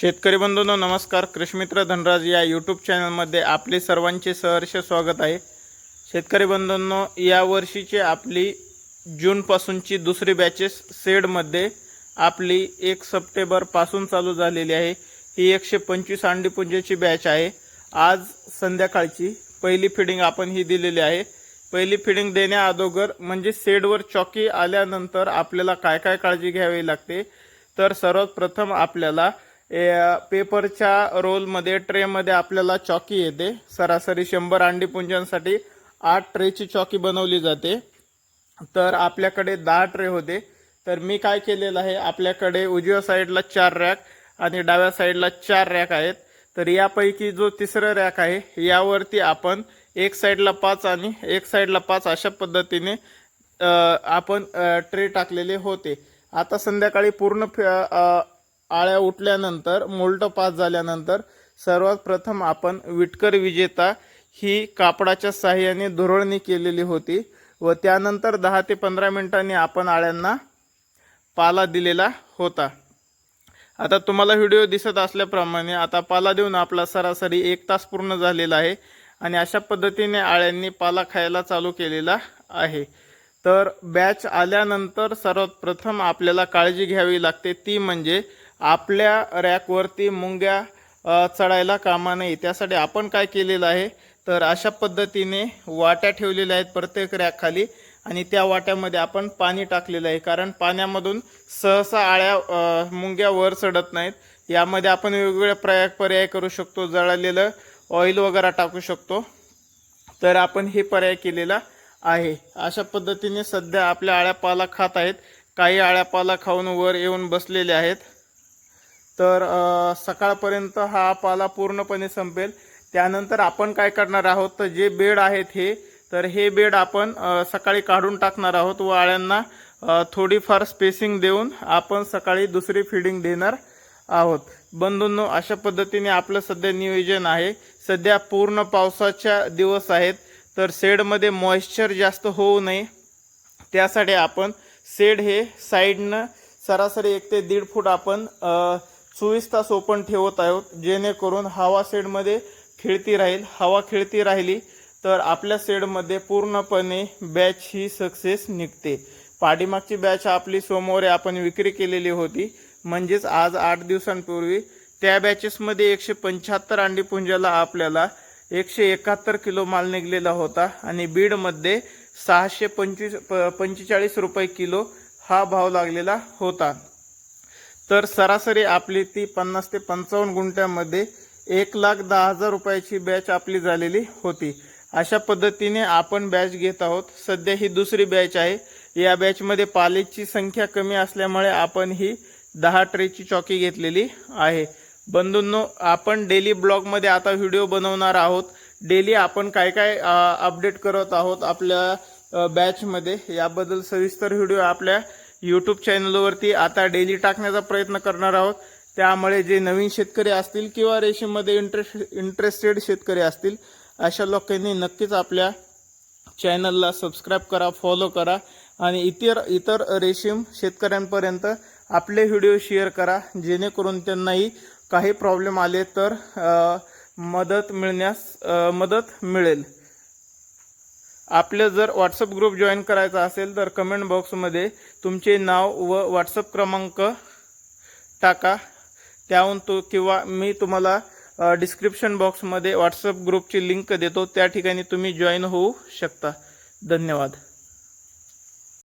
शेतकरी बंधूंनो नमस्कार. कृषिमित्र धनराज या यूट्यूब चॅनलमध्ये आपले सर्वांचे सहर्ष स्वागत आहे. शेतकरी बंधूंनो या वर्षीची आपली जूनपासूनची दुसरी बॅचेस सेडमध्ये आपली एक सप्टेंबरपासून चालू झालेली आहे. ही एकशे पंचवीस अंडी पुंजेची बॅच आहे. आज संध्याकाळची पहिली फिडिंग आपण ही दिलेली आहे. पहिली फिडिंग देण्याअगोदर म्हणजे सेडवर चॉकी आल्यानंतर आपल्याला काय काय काळजी घ्यावी लागते? तर सर्वात प्रथम आपल्याला पेपरच्या रोलमध्ये ट्रेमध्ये आपल्याला चॉकी येते. सरासरी शंभर अंडी पुंजांसाठी आठ ट्रेची चॉकी बनवली जाते. तर आपल्याकडे दहा ट्रे होते. तर मी काय केलेलं आहे आपल्याकडे उजव्या साईडला चार रॅक आणि डाव्या साईडला चार रॅक आहेत. तर यापैकी जो तिसरं रॅक आहे यावरती आपण एक साईडला पाच आणि एक साईडला पाच अशा पद्धतीने आपण ट्रे टाकलेले होते. आता संध्याकाळी पूर्ण फि- आळ्या उठल्यानंतर मोल्ट पास झाल्यानंतर सर्वात प्रथम आपण विटकर विजेता ही कापडाच्या साह्याने धुरळणी केलेली होती व त्यानंतर दहा ते पंधरा मिनिटांनी आपण आळ्यांना पाला दिलेला होता. आता तुम्हाला व्हिडिओ दिसत असल्याप्रमाणे आता पाला देऊन आपला सरासरी एक तास पूर्ण झालेला आहे आणि अशा पद्धतीने आळ्यांनी पाला खायला चालू केलेला आहे. तर बॅच आल्यानंतर सर्वात प्रथम आपल्याला काळजी घ्यावी लागते ती म्हणजे आपल्या रॅकवरती मुंग्या चढायला कामा नाही त्यासाठी आपण काय केलेलं आहे? तर अशा पद्धतीने वाट्या ठेवलेल्या आहेत प्रत्येक रॅकखाली आणि त्या वाट्यामध्ये आपण पाणी टाकलेलं आहे. कारण पाण्यामधून सहसा आळ्या मुंग्या वर चढत नाहीत. यामध्ये आपण वेगवेगळे पर्याय पर्याय करू शकतो. जळालेलं ऑइल वगैरे टाकू शकतो. तर आपण हे पर्याय केलेला आहे. अशा पद्धतीने सध्या आपल्या आळ्या पाला खात आहेत. काही आळ्या पाला खाऊन वर येऊन बसलेले आहेत. तर सकाळपर्यंत हा पाला पूर्णपणे संपेल. त्यानंतर आपण काय करणार आहोत तर जे बेड आहेत हे तर हे बेड आपण सकाळी काढून टाकणार आहोत व आळ्यांना थोडीफार स्पेसिंग देऊन आपण सकाळी दुसरी फिडिंग देणार आहोत. बंधूंनो अशा पद्धतीने आपलं सध्या नियोजन आहे. सध्या पूर्ण पावसाच्या दिवस आहेत तर शेडमध्ये मॉइश्चर जास्त होऊ नये. त्यासाठी आपण शेड हे साईडनं सरासरी एक ते दीड फूट आपण चोवीस तास ओपन ठेवत आहोत. जेणेकरून हवा शेडमध्ये खेळती राहील. हवा खेळती राहिली तर आपल्या शेडमध्ये पूर्णपणे बॅच ही सक्सेस निघते. पाठीमागची बॅच आपली सोमवारी आपण विक्री केलेली होती. म्हणजेच आज आठ दिवसांपूर्वी. त्या बॅचेसमध्ये एकशे पंच्याहत्तर अंडी पुंजाला आपल्याला एकशे एकाहत्तर किलो माल निघलेला होता. आणि बीडमध्ये सहाशे पंचवीस प- पंचेचाळीस रुपये किलो हा भाव लागलेला होता. तर सरासरी आपली ती पन्नास ते पंचावन्न गुंठ्यामध्ये एक लाख दहा हजार रुपयाची बॅच आपली झालेली होती. अशा पद्धतीने आपण बॅच घेत आहोत. सध्या ही दुसरी बॅच आहे. या बॅचमध्ये पालेची संख्या कमी असल्यामुळे आपण ही दहा ट्रेची चॉकी घेतलेली आहे. बंधूंनो आपण डेली ब्लॉगमध्ये आता व्हिडिओ बनवणार आहोत. डेली आपण काय काय अपडेट करत आहोत आपल्या बॅचमध्ये याबद्दल सविस्तर व्हिडिओ आपल्या यूट्यूब चॅनलवरती आता डेली टाकण्याचा प्रयत्न करणार आहोत. त्यामुळे जे नवीन शेतकरी असतील किंवा रेशीममध्ये इंटरेस्ट इंटरेस्टेड शेतकरी असतील अशा लोकांनी नक्कीच आपल्या चॅनलला सबस्क्राईब करा फॉलो करा आणि इतर इतर रेशीम शेतकऱ्यांपर्यंत आपले व्हिडिओ शेअर करा जेणेकरून त्यांनाही काही प्रॉब्लेम आले तर मदत मिळण्यास मदत मिळेल. आपलं जर व्हॉट्सअप ग्रुप जॉईन करायचा असेल तर कमेंट बॉक्समध्ये तुमचे नाव व व्हॉट्सअप क्रमांक टाका. त्याहून तो किंवा मी तुम्हाला डिस्क्रिप्शन बॉक्समध्ये व्हॉट्सअप ग्रुपची लिंक देतो. त्या ठिकाणी तुम्ही जॉईन होऊ शकता. धन्यवाद.